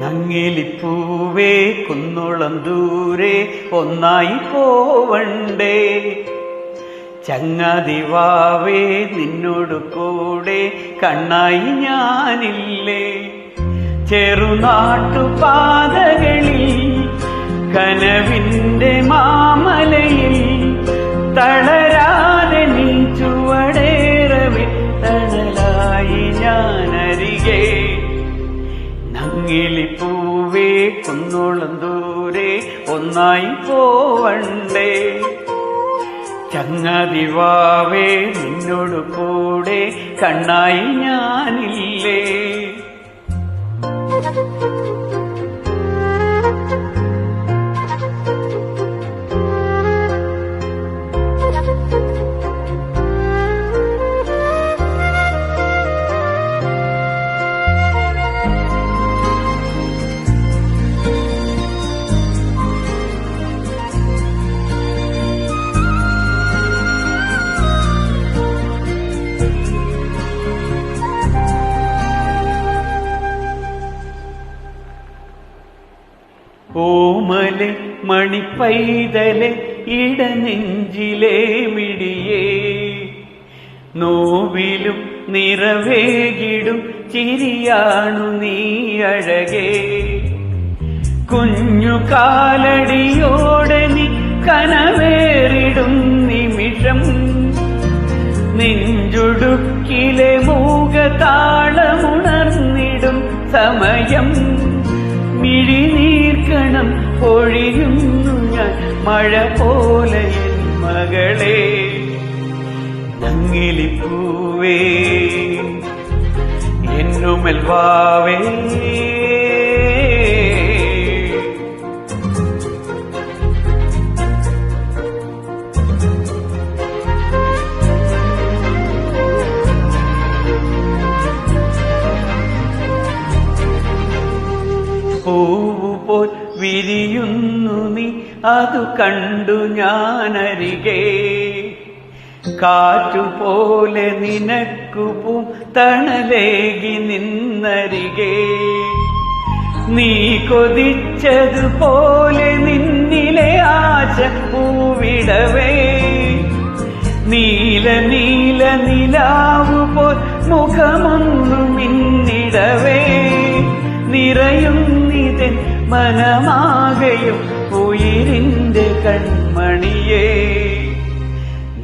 നങ്ങിലിപ്പൂവേ കുന്നുളം ദൂരെ ഒന്നായി പോവണ്ടേ. ചങ്ങാതിവാവേ നിന്നോട് കൂടെ കണ്ണായി ഞാനില്ലേ. ചെറുനാട്ടുപാതകളിൽ കനവിന്റെ മാമലയിൽ നങ്ങിലിപ്പൂവേ കുന്നോളം ദൂരെ ഒന്നായി പോവണ്ടേ. ചങ്ങതിവാവേ നിന്നോട് കൂടെ കണ്ണായി ഞാനില്ലേ ഓമലെ മണിപ്പൈതലെ ഇടനെഞ്ചിലെ മിടിയേ. നോവിലും നിറവേകിടും ചിരിയാണു നീ അഴകേ. കുഞ്ഞു കാലടിയോടെ നീ കനവേറിടും നിമിഷം. നെഞ്ചുടുക്കിലെ മൂകതാളമുണർന്നിടും സമയം. മിഴിനീർക്കണം പൊഴിയുന്നു ഞാൻ. മഴ പോലെ മകളെ നങ്ങിലിപ്പൂവേ എന്നുമൽ വാവേ പൂവു പോൽ വിരിയുന്നു നീ. അതു കണ്ടു ഞാനരികെ. കാറ്റുപോലെ നിനക്കു പൂ തണലേകി നിന്നരികെ. നീ കൊതിച്ചതുപോലെ നിന്നിലെ ആശ പൂവിടവേ. നീല നീല നിലാവു പോൽ മുഖമൊന്നു മനമാകയും ഉയിരിന്റെ കൺമണിയേ.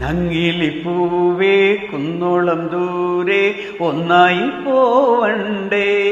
നങ്ങിലിപ്പൂവേ കുന്നോളം ദൂരെ ഒന്നായി പോവണ്ടേ.